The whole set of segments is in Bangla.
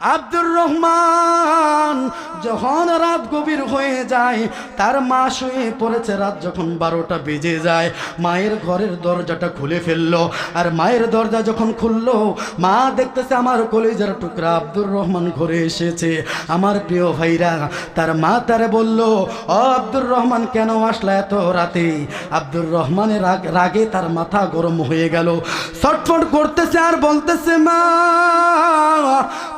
আব্দুর রহমান যখন রাত গভীর হয়ে যায়, তার মা শুয়ে পড়েছে রাত যখন বারোটা বেজে যায়। মায়ের ঘরের দরজাটা খুলে ফেলল। আর মায়ের দরজা যখন খুললো, মা দেখতেছে আমার কলেজের টুকরা আব্দুর রহমান ঘরে এসেছে। আমার প্রিয় ভাইরা, তার মা তারে বলল, ও আব্দুর রহমান, কেন আসলা এত রাতে? আব্দুর রহমানের রাগে তার মাথা গরম হয়ে গেল। ছটফট করতেছে আর বলতেছে, মা,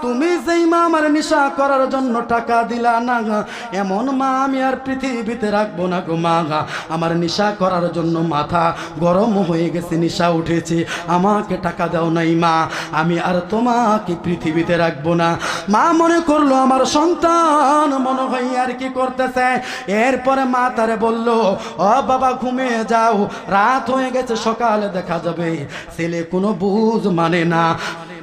তুমি মা আমার নেশা করার জন্য টাকা দিলা না গা, এমন মা আমি আর পৃথিবীতে রাখব না গো মা গা। আমার নেশা করার জন্য মাথা গরম হয়ে গেছে নেশা উঠেছে। আমাকে টাকা দাও নাই মা আমি আর তোমাকে পৃথিবীতে রাখব না। মা মনে করল আমার সন্তান মনে হয় আর কি করতেছে। এরপরে মা তারে বলল ও বাবা ঘুমিয়ে যাও। রাত হয়ে গেছে সকালে দেখা যাবে। ছেলে কোনো বুঝ মানে না।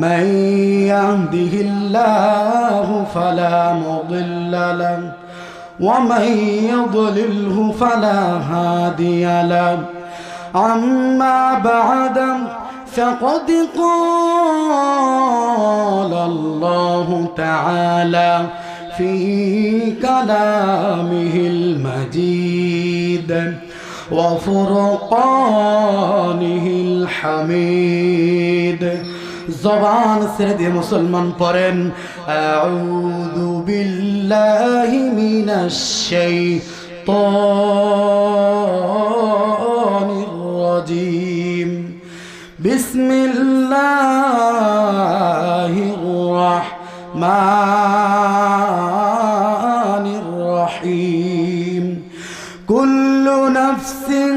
من يهده الله فلا مضل له ومن يضلله فلا هادي له. عما بعد فقد قال الله تعالى في كلامه المجيد وفرقانه الحميد. জবান ছেড়ে দিয়ে মুসলমান পড়েন। আউযু বিল্লাহি মিনাশ শাইতানির রাজিম। বিসমিল্লাহির রাহমানির রহিম। কুল্লু নাফসিন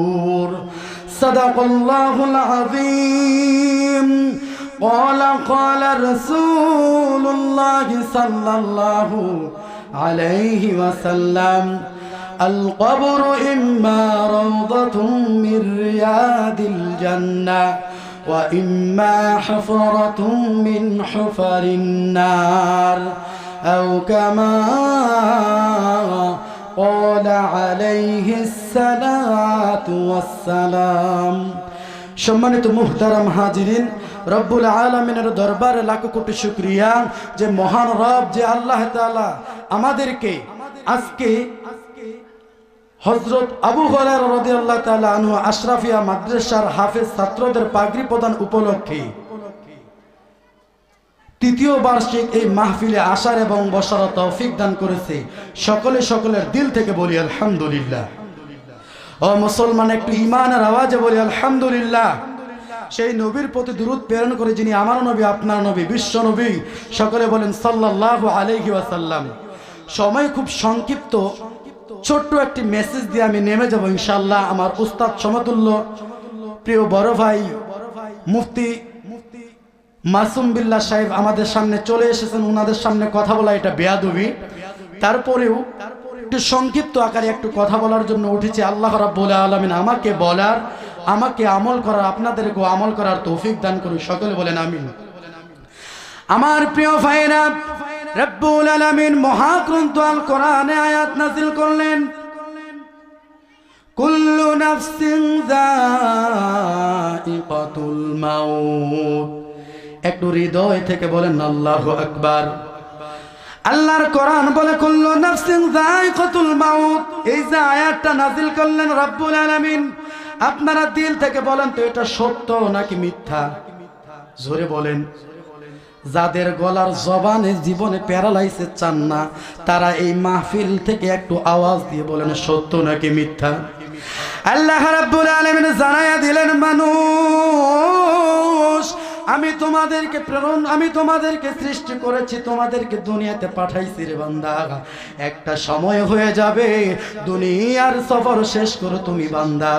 صدق الله العظيم قال قال رسول الله صلى الله عليه وسلم القبر إما روضة من رياض الجنة وإما حفرة من حفر النار أو كما قال عليه الصلاة والسلام সম্মানিত মুহতারাম হাজিরিন রব্বুল আলমিনের দরবারে লাখো কোটি শুক্রিয়া যে মহান রব যে আল্লাহ তাআলা আমাদেরকে আজকে হজরত আবু হরার রদি আল্লাহ তাআলা আনহু আশরাফিয়া মাদ্রাসার হাফেজ ছাত্রদের পাগড়ি প্রদান উপলক্ষে তৃতীয় বার্ষিক এই মাহফিলে আসার এবং বসার তৌফিক দান করেছে। সকলে সকলের দিল থেকে বলি আলহামদুলিল্লাহ। ও মুসলমান, একটু ইমানের আওয়াজে বলি আলহামদুলিল্লাহ। সেই নবীর প্রতি দূরত প্রেরণ করে যিনি আমার নবী, আপনার নবী, বিশ্ব নবী, সকলে বলেন সাল্লাহ আলহি ওয়াসাল্লাম। সময় খুব সংক্ষিপ্ত। ছোট্ট একটি মেসেজ দিয়ে আমি নেমে যাব ইনশাল্লাহ আমার উস্তাদ সমতুল্য, প্রিয় বড় ভাই, মুফতি মাসুম বিল্লা সাহেব আমাদের সামনে চলে এসেছেন ওনাদের সামনে কথা বলা এটা বেয়াদবি। তারপরেও একটু সংক্ষিপ্ত আকারে একটু কথা বলার জন্য উঠেছি। আল্লাহ রাব্বুল আলামিন আমাকে বলার, আমাকে আমল করার, আপনাদেরকেও আমল করার তৌফিক দান করুন সকলে বলেন আমিন। আমার প্রিয় ভাইরা রব্বুল আলামিন মহাগ্রন্থ আল কোরআনে আয়াত নাজিল করলেন। কুল্লু নাফসিন যায়িকাতুল মাউত। একটু হৃদয় থেকে বলেন, আল্লাহু আকবার। আল্লাহর কোরআন বলে, কুল্লু নাফসিন যায়িকাতুল মাউত। এই যে আয়াতটা নাজিল করলেন রব্বুল আলামিন, আপনারা দিল থেকে বলেন তো, এটা সত্য নাকি মিথ্যা? জোরে বলেন। যাদের গলার জবানে জীবনে প্যারালাইসে চান না, তারা এই মাহফিল থেকে একটু আওয়াজ দিয়ে বলেন, সত্য নাকি মিথ্যা? আল্লাহ রাব্বুল আলামিন জানায়া দিলেন, মানুষ আমি তোমাদেরকে প্রেরণ, আমি তোমাদেরকে সৃষ্টি করেছি, তোমাদেরকে দুনিয়াতে পাঠাইছি রে বান্দা। একটা সময় হয়ে যাবে, দুনিয়ার সফর শেষ করো তুমি বান্দা।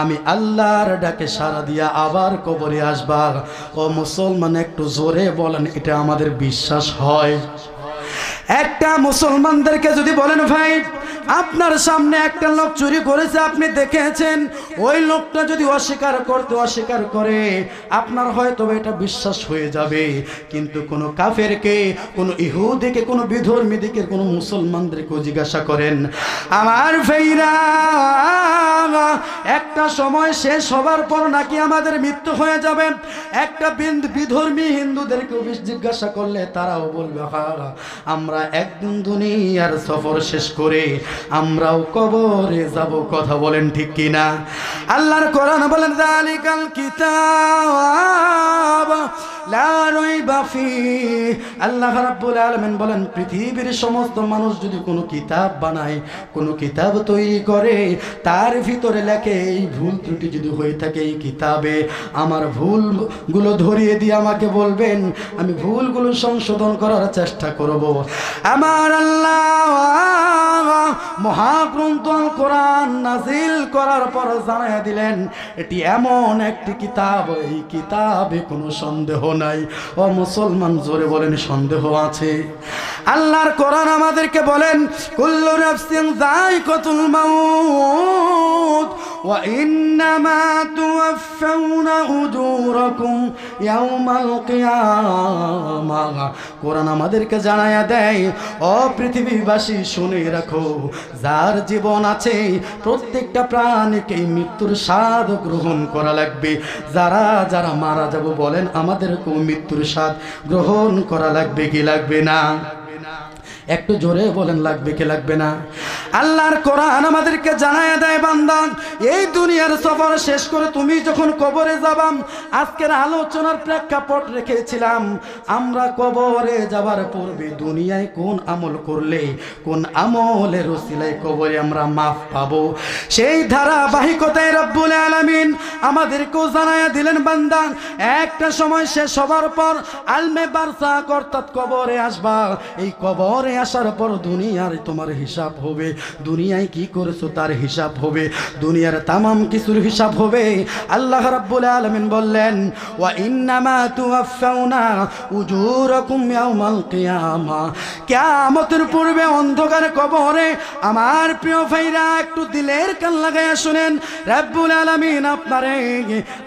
আমি আল্লাহর ডাকে সারা দিয়া আবার কবরে আসবা। ও মুসলমান, একটু জোরে বলেন, এটা আমাদের বিশ্বাস হয়। একটা মুসলমানদেরকে যদি বলেন, ভাই আপনার সামনে একটা লোক চুরি করেছে, আপনি দেখেছেন? ওই লোকটা যদি অস্বীকার করতে, অস্বীকার করে, আপনার হয়তো এটা বিশ্বাস হয়ে যাবে। কিন্তু কোনো কাফেরকে, কোনো ইহুদিকে, কোনো বিধর্মীদিকে, কোনো মুসলমানদেরকেও জিজ্ঞাসা করেন, আমার ভাইরা, একটা সময় শেষ হবার পর নাকি আমাদের মৃত্যু হয়ে যাবে? একটা বিধর্মী হিন্দুদেরকেও জিজ্ঞাসা করলে তারাও বলবে আমরা একদিন দুনিয়ার সফর শেষ করে আমরাও কবরে যাব কথা বলেন ঠিক কিনা? আল্লাহর কোরআন বলেন দালিকাল কিতাব। আল্লাহ বলেন, পৃথিবীর সমস্ত মানুষ যদি কোনো কিতাব বানায়, কোনো কিতাব তৈরি করে, তার ভিতরে এই ভুল ত্রুটি যদি হয়ে থাকে এই কিতাবে, আমার ভুলগুলো ধরিয়ে দিয়ে আমাকে বলবেন, আমি ভুলগুলো সংশোধন করার চেষ্টা করব। আমার আল্লাহ মহাগ্রন্থ কোরআন নাজিল করার পর জানাইয়া দিলেন, এটি এমন একটি কিতাব, এই কিতাবে কোনো সন্দেহ নাই। ও মুসলমান, জোরে বলেন, সন্দেহ আছে। আল্লাহর কোরআন আমাদেরকে বলেন, কুল্লু নাফসিন যায়কাতুল মাউত তুওয়াফাউনা উজুরাকুম ইয়াউমাল কোরআন আমাদেরকে জানায়া দেয়, ও পৃথিবীবাসী, শুনে রাখো, যার জীবন আছে, প্রত্যেকটা প্রাণীকে মৃত্যুর স্বাদ গ্রহণ করা লাগবে। যারা যারা মারা যাব বলেন আমাদেরকেও মৃত্যুর স্বাদ গ্রহণ করা লাগবে কি লাগবে না? একটু জোরে বলেন, লাগবে কি লাগবে না? আল্লাহর কোরআন আমাদেরকে জানায় দেয় বান্দান এই দুনিয়ার সফর শেষ করে তুমি যখন কবরে যাবাম আজকের আলোচনার প্রেক্ষাপট রেখেছিলাম, আমরা কবরে যাবার পূর্বে দুনিয়ায় কোন আমল করলে, কোন আমলের ওসিলায় কবরে আমরা মাফ পাবো? সেই ধারাবাহিকতায় রব্বুল আলামিন আমাদেরকেও জানায় দিলেন বান্দান একটা সময় শেষ হবার পর আলমে বারসা অর্থাৎ কবরে আসবা, এই কবরে আসার পর দুনিয়ার তোমার হিসাব হবে। দুনিয়ায় কি করেছ তার হিসাব হবে। দুনিয়ার তামাম কিছুর হিসাব হবে। আল্লাহ রাব্বুল আলামিন বললেন, ওয়া ইন্নামা তুওয়াফাউনা উজুরাকুম ইয়াউমাল কিয়ামা। কিয়ামতের পূর্বে অন্ধকার কবরে আমার প্রিয় ভাইরা, একটু দিলের কান লাগাইয়া শুনেন। রাব্বুল আলামিন আপনারে,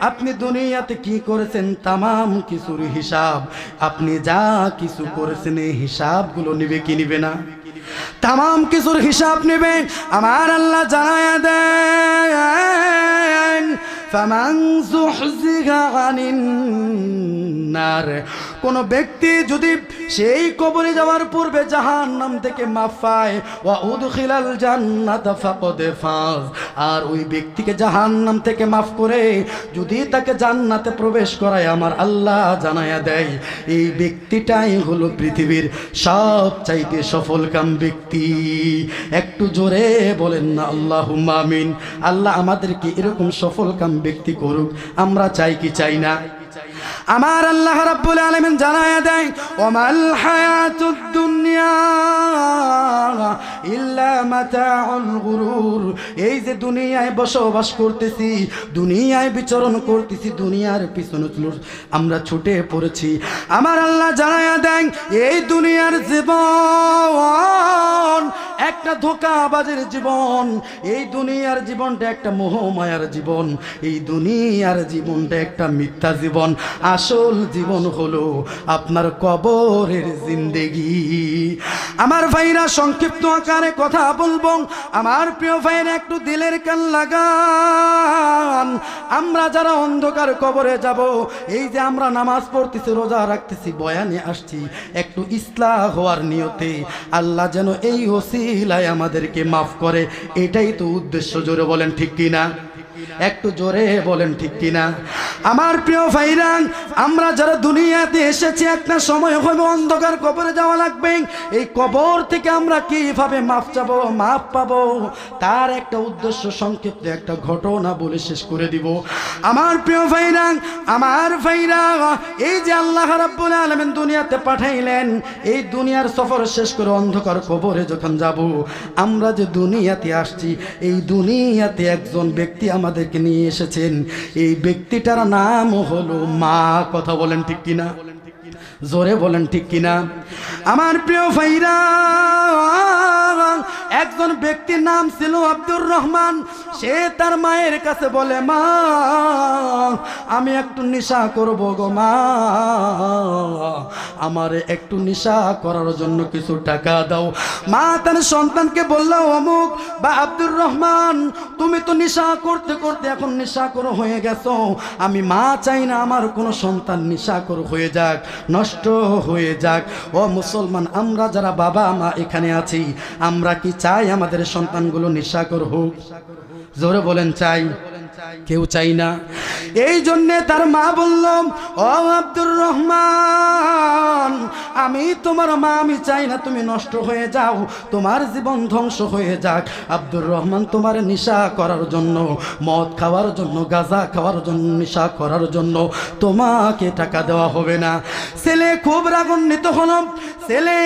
আপনি দুনিয়াতে কি করেছেন? তামাম কিছুর হিসাব। আপনি যা কিছু করেছেন, এই হিসাবগুলো নিবে কি নিবে না। তাম কিছুর হিসাব নেবে। আমার আল্লাহ জানায় নার। কোন ব্যক্তি যদি সেই কবরে যাওয়ার পূর্বে জাহান নাম থেকে মাফ পায়, ওয়া উদখিলাল জান্নাত ফাকাদ ফাজ। আর ওই ব্যক্তিকে জাহান নাম থেকে মাফ করে যদি তাকে জান্নাতে প্রবেশ করায় আমার আল্লাহ জানায়া দেয়, এই ব্যক্তিটাই হলো পৃথিবীর সব চাইতে সফল কাম ব্যক্তি। একটু জোরে বলেন না আল্লাহ আমিন। আল্লাহ আমাদেরকে এরকম সফল কাম ব্যক্তি করুক, আমরা চাই কি চাই না? আমার আল্লাহ রাব্বুল আলামিন জানায়া দেয় ওমাল হায়াতুদ দুনিয়া এই যে দুনিয়ায় বসবাস করতেছি, দুনিয়ায় বিচরণ করতেছি, দুনিয়ার পিছনে আমরা ছুটে পড়েছি। আমার আল্লাহ জানায়া দেন, এই দুনিয়ার জীবন একটা ধোকাবাজের জীবন, এই দুনিয়ার জীবনটা একটা মোহমায়ার জীবন, এই দুনিয়ার জীবনটা একটা মিথ্যা জীবন। আসল জীবন হলো আপনার কবরের জিন্দেগি। আমার ভাইরা সংক্ষিপ্ত আকারে কথা বলব। আমার প্রিয় ভাইরা একটু দিলের কান লাগান। আমরা যারা অন্ধকার কবরে যাব, এই যে আমরা নামাজ পড়তেছি, রোজা রাখতেছি, বয়ানে আসছি, একটু ইসলাহ হওয়ার নিয়তে আল্লাহ যেন এই ওসিলায় আমাদেরকে মাফ করে, এটাই তো উদ্দেশ্য জোরে বলেন ঠিক কিনা? একটু জোরে বলেন ঠিক কিনা? আমার প্রিয় ভাইরাং আমরা যারা দুনিয়াতে এসেছি, একটা সময় হবে অন্ধকার কবরে যাওয়া লাগবে। এই কবর থেকে আমরা কীভাবে মাপ চাবো, মাপ পাবো? তার একটা উদ্দেশ্য, সংক্ষিপ্ত একটা ঘটনা বলে শেষ করে দিব। আমার প্রিয় ভাইরাং আমার ভাইরা, এই যে আল্লাহ রাব্বুল আলামিন দুনিয়াতে পাঠাইলেন, এই দুনিয়ার সফর শেষ করে অন্ধকার কবরে যখন যাব, আমরা যে দুনিয়াতে আসছি, এই দুনিয়াতে একজন ব্যক্তি আমাদেরকে নিয়ে এসেছেন। এই ব্যক্তিটার নাম হলো মা। কথা বলেন ঠিক কিনা? জোরে বলেন ঠিক কিনা? আমার প্রিয় ভাইরা একজন ব্যক্তির নাম ছিল আব্দুর রহমান। সে তার মায়ের কাছে বলে, মা, আমি একটু নেশা করব গো মা। আমার একটু নেশা করার জন্য কিছু টাকা দাও। মা তার সন্তানকে বলল, অমুক, বা আব্দুর রহমান, তুমি তো নেশা করতে করতে এখন নেশা করো হয়ে গেছো। আমি মা চাই না আমার কোনো সন্তান নেশা করো হয়ে যাক, নষ্ট হয়ে যাক। ও মুসলমান, আমরা যারা বাবা মা এখানে আছি, আমরা কি চাই আমাদের সন্তানগুলো নেশা কর হোক। জোরে বলেন, চাই। কেউ চাই না। এই জন্যে তার মা বললাম, ও আব্দুর রহমান, আমি তোমার মা, আমি চাই না তুমি নষ্ট হয়ে যাও। তোমার জীবন ধ্বংস হয়ে যাক। আব্দুর রহমান তোমার নেশা করার জন্য, মদ খাওয়ার জন্য, গাঁজা খাওয়ার জন্য, নেশা করার জন্য তোমাকে টাকা দেওয়া হবে না। ছেলে খুব রাগান্বিত হলাম। ছেলে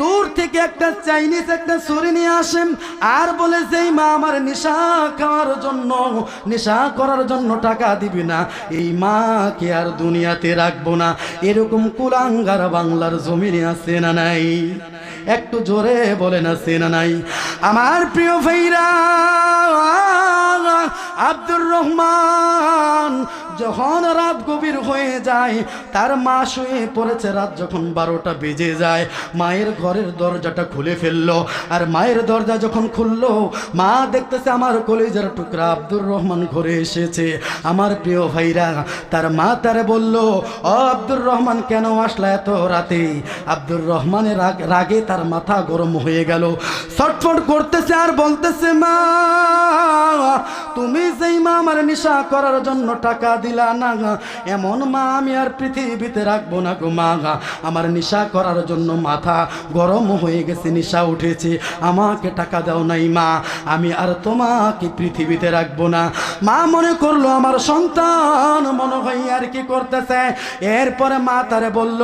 দূর থেকে একটা চাইনিজ একটা ছুরি নিয়ে আসেন আর বলে, যেই মা আমার নেশা খাওয়ার জন্য, নেশা করার জন্য টাকা দিবি না, এই মাকে আর দুনিয়াতে রাখব না। এরকম কুলাঙ্গার বাংলার জমিনে আছে না নাই? একটু জোরে বলে না না নাই? আমার প্রিয় ভাইরা, আব্দুর রহমান যখন রাত গভীর হয়ে যায়, তার মা শুয়ে পড়েছে রাত যখন বারোটা বেজে যায়। মায়ের ঘরের দরজাটা খুলে ফেলল। আর মায়ের দরজা যখন খুললো, মা দেখতেছে আমার কলেজের টুকরা আব্দুর রহমান ঘরে এসেছে। আমার প্রিয় ভাইরা, তার মা তারে বলল, ও আব্দুর রহমান, কেন আসলা এত রাতে? আব্দুর রহমানের রাগে তার মাথা গরম হয়ে গেল। ছটফট করতেছে আর বলতেছে, মা, তুমি যেই মা, আমার নেশা করার জন্য টাকা দিলা না এমন মা আমি আর পৃথিবীতে রাখব না গো মা আমার নেশা করার জন্য মাথা গরম হয়ে গেছে, নেশা উঠেছে। আমাকে টাকা দাও নাই মা, আমি আর তোমাকে পৃথিবীতে রাখব না। মা মনে করল আমার সন্তান মনে হয় আর কি করতেছে। এরপরে মা তারে বলল,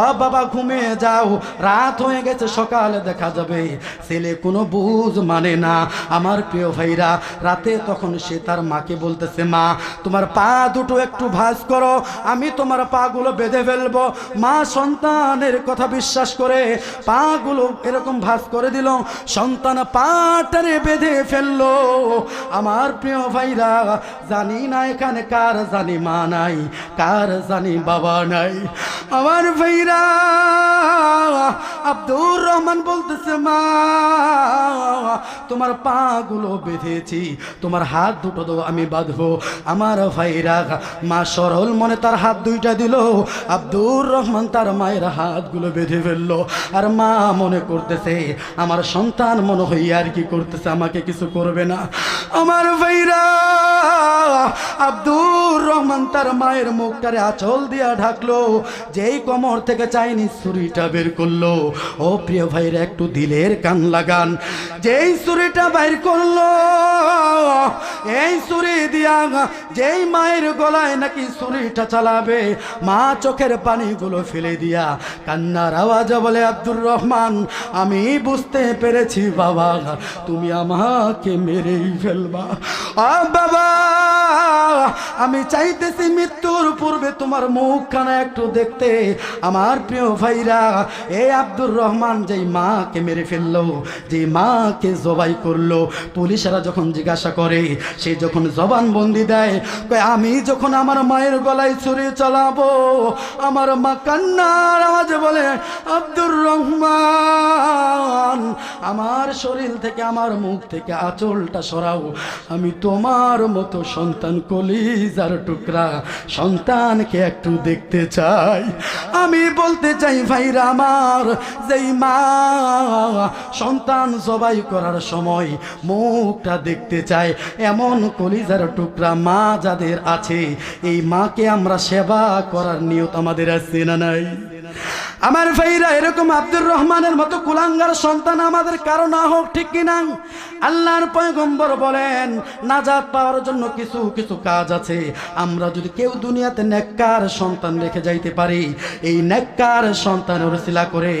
ও বাবা, ঘুমিয়ে যাও। রাত হয়ে গেছে, সকালে দেখা যাবে। ছেলে কোনো বুঝ মানে না। আমার প্রিয় ভাইরা, রাতে তখন সে তার মাকে বলতেছে, মা, তোমার পা দুটো একটু ভাঁজ করো। আমি তোমার পাগুলো বেঁধে ফেলব। মা সন্তানের কথা বিশ্বাস করে পাগুলো এরকম ভাঁজ করে দিল। সন্তান পাটারে বেঁধে ফেলল। আমার প্রিয় ভাইরা, জানি না এখানে কার, জানি মা নাই, কার, জানি বাবা নাই। আমার ভাইরা, আব্দুর রহমান বলতেছে, মা, তোমার পাগুলো বেঁধেছি, তোমার হাত দুটো তো আমি বাঁধবো। আমার ভাইরা মা সরল মনে তার হাত দুইটা দিল। আব্দুর রহমান তার মায়ের হাতগুলো বেঁধে ফেলল। আর মা মনে করতেছে, আমার সন্তান মনে হয় আর কি করতেছে, আমাকে কিছু করবে না। আমার ভাইরা, আব্দুর রহমান তার মায়ের মুখটারে আঁচল দিয়া ঢাকলো। যেই কোমর থেকে চাইনি ছুরিটা বের করল। ও প্রিয় ভাইরা, একটু দিলের কান লাগান। যেই ছুরিটা বাইর করল, এই ছুরি দিয়া, যেই মায়ের গলায় নাকি ছুরিটা চালাবে? মা চোখের পানিগুলো ফেলে দিয়া কান্নার আওয়াজ বলে, আব্দুর রহমান, আমি বুঝতে পেরেছি বাবা, তুমি আমাকে মেরেই ফেলবা। বাবা, আমি চাইতেছি মৃত্যুর পূর্বে তোমার মুখখানা একটু দেখতে। আমার প্রিয় ভাইরা, এ আব্দুর রহমান যেই মাকে মেরে ফেলল যে মাকে জবাই করল, পুলিশেরা যখন জিজ্ঞাসা করে, সে যখন জবান বন্দি দেয় আমি যখন আমার মায়ের গলায় ছুরি চালাবো, আমার মা কান্নার আওয়াজে বলে, আব্দুর রহমান, আমার শরীর থেকে, আমার মুখ থেকে আঁচলটা সরাও। আমি তোমার মতো সন্তান কোলে কলিজার টুকরা, সন্তানকে একটু দেখতে চাই। আমি বলতে চাই, ভাইরা আমার, যেই মা, সন্তান জবাই করার সময় মুখটা দেখতে চায়। এমন কলিজার টুকরা মা যাদের আছে এই মাকে আমরা সেবা করার নিয়ত আমাদের আছে না নাই? আমার ভাইরা, এরকম আব্দুর রহমানের মতো কুলাঙ্গার সন্তান আমাদের কারও না হোক, ঠিক কিনা আল্লাহর পয়গম্বর বলেন, নাজাত পাওয়ার জন্য কিছু কিছু কাজ আছে। আমরা যদি কেউ দুনিয়াতে নেককার সন্তান রেখে যাইতে পারি, এই নেককার সন্তান শিলা করে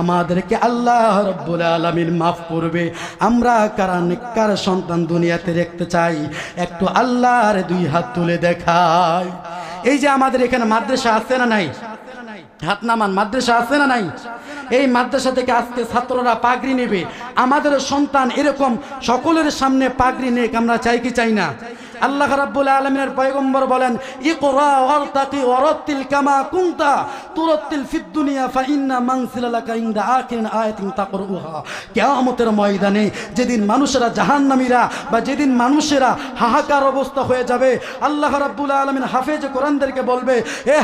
আমাদেরকে আল্লাহ রব্বুল আলমিন মাফ করবে। আমরা কারা নেককার সন্তান দুনিয়াতে রাখতে চাই, একটু আল্লাহর দুই হাত তুলে দেখায়। এই যে আমাদের এখানে মাদ্রাসা আছে না নাই? হাত নামান মাদ্রাসা আছে না নাই? এই মাদ্রাসা থেকে আজকে ছাত্ররা পাগড়ি নেবে। আমাদের সন্তান এরকম, সকলের সামনে পাগড়ি নেক, আমরা চাই কি চাই না? আল্লাহ রাব্বুল আলামিনের পয়গম্বর বলেন কামা কুনতা তুরাত্তিল ফিদ দুনিয়া ফা ইন্না মানসিলালাকা ইনদা আখিরিন আয়াতিন তাকরুহা। কিয়ামতের ময়দানে যেদিন মানুষেরা বা যেদিন মানুষেরা হাহাকার অবস্থা হয়ে যাবে, আল্লাহ বলবে এ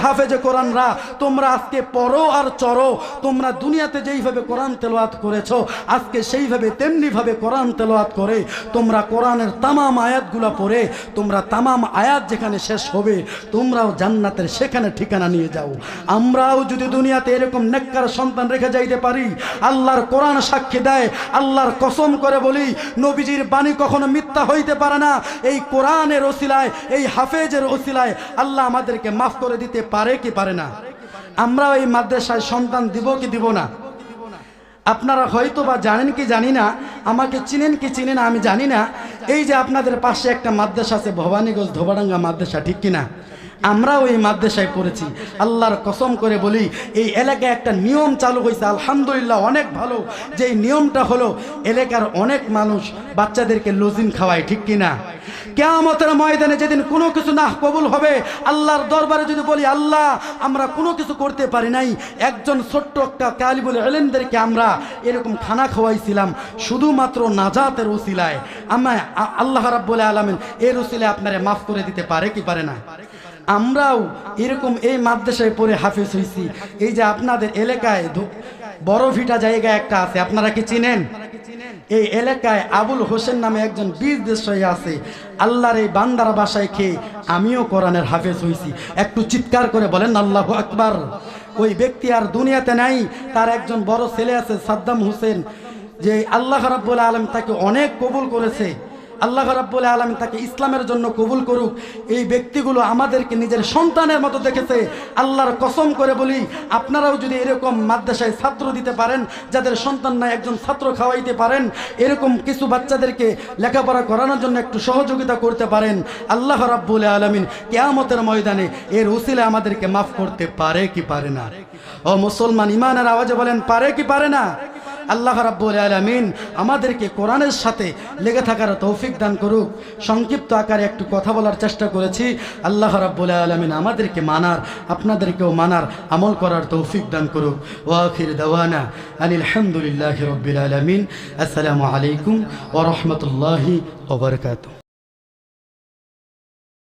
তোমরা আজকে পড়ো আর চড়ো। তোমরা দুনিয়াতে যেইভাবে কোরআন তেলাওয়াত করেছ, আজকে সেইভাবে তেমনিভাবে কোরআন তেলাওয়াত করে তোমরা কোরআনের তামাম আয়াতগুলো পড়ে তোমরা তামাম আয়াত যেখানে শেষ হবে, তোমরাও জান্নাতের সেখানে ঠিকানা নিয়ে যাও। আমরাও যদি দুনিয়াতে এরকম নেককার সন্তান রেখে যাইতে পারি, আল্লাহর কোরআন সাক্ষী দেয়, আল্লাহর কসম করে বলি, নবীজির বাণী কখনো মিথ্যা হইতে পারে না। এই কোরআনের ওসিলায়, এই হাফেজের ওসিলায় আল্লাহ আমাদেরকে মাফ করে দিতে পারে কি পারে না? আমরাও এই মাদ্রাসায় সন্তান দিব কি দিব না? আপনারা হয়তো বা জানেন কি জানি না, আমাকে চিনেন কি চিনেন আমি জানি না। এই যে আপনাদের পাশে একটা মাদ্রাসা আছে, ভবানীগঞ্জ ধোবাডাঙ্গা মাদ্রাসা, ঠিক কিনা? আমরাও এই মাদ্রাসায় পড়েছি। আল্লাহর কসম করে বলি, এই এলাকায় একটা নিয়ম চালু হয়েছে, আলহামদুলিল্লাহ অনেক ভালো। যে নিয়মটা হলো, এলাকার অনেক মানুষ বাচ্চাদেরকে লজিন খাওয়ায়, ঠিক কিনা? কেয়ামতের ময়দানে যেদিন কোনো কিছু না কবুল হবে, আল্লাহর দরবারে যদি বলি, আল্লাহ, আমরা কোনো কিছু করতে পারি নাই। একজন ছোট্ট একটা কালিবুল এলেনদেরকে আমরা এরকম খানা খাওয়াইছিলাম, শুধুমাত্র নাজাতের ওসিলায়। আমরা আ- আল্লাহ রাব্বুল আলমিন এর ওসিলায় আপনারা মাফ করে দিতে পারে কি পারে না? আমরাও এরকম এই মাদ্রাসায় পড়ে হাফেজ হয়েছি এই যে আপনাদের এলাকায় বড় ভিটা জায়গা একটা আছে, আপনারা কি চিনেন? এই এলাকায় আবুল হোসেন নামে একজন বীর দেশাই আছে। আল্লাহর এই বান্দার বাসায় খেয়ে আমিও কোরআনের হাফেজ হয়েছি একটু চিৎকার করে বলেন, আল্লাহ আকবার। ওই ব্যক্তি আর দুনিয়াতে নাই, তার একজন বড় ছেলে আছে সাদ্দাম হোসেন, যে আল্লাহ রাব্বুল আলম তাকে অনেক কবুল করেছে। আল্লাহ রাব্বুল আলম তাকে ইসলামের জন্য কবুল করুক। এই ব্যক্তিগুলো আমাদেরকে নিজের সন্তানের মতো দেখেছে। আল্লাহর কসম করে বলি, আপনারাও যদি এরকম মাদ্রাসায় ছাত্র দিতে পারেন, যাদের সন্তান নাই একজন ছাত্র খাওয়াইতে পারেন, এরকম কিছু বাচ্চাদেরকে লেখাপড়া করানোর জন্য একটু সহযোগিতা করতে পারেন। আল্লাহ রাব্বুল আলমিন কেয়ামতের ময়দানে এর উসিলে আমাদেরকে মাফ করতে পারে কি পারে না? ও মুসলমান ইমানের আওয়াজে বলেন, পারে কি পারে না? আল্লাহ রাব্বুল আলমিন আমাদেরকে কোরআনের সাথে লেগে থাকার তৌফিক দান করুক। সংক্ষিপ্ত আকারে একটু কথা বলার চেষ্টা করেছি। আল্লাহ রাব্বুল আলমিন আমাদেরকে মানার, আপনাদেরকেও মানার আমল করার তৌফিক দান করুক। ওয়াফির দাওয়ানা আনিল হামদুলিল্লাহি রাব্বিল আলামিন। আসসালামু আলাইকুম ওয়া ওবরকাত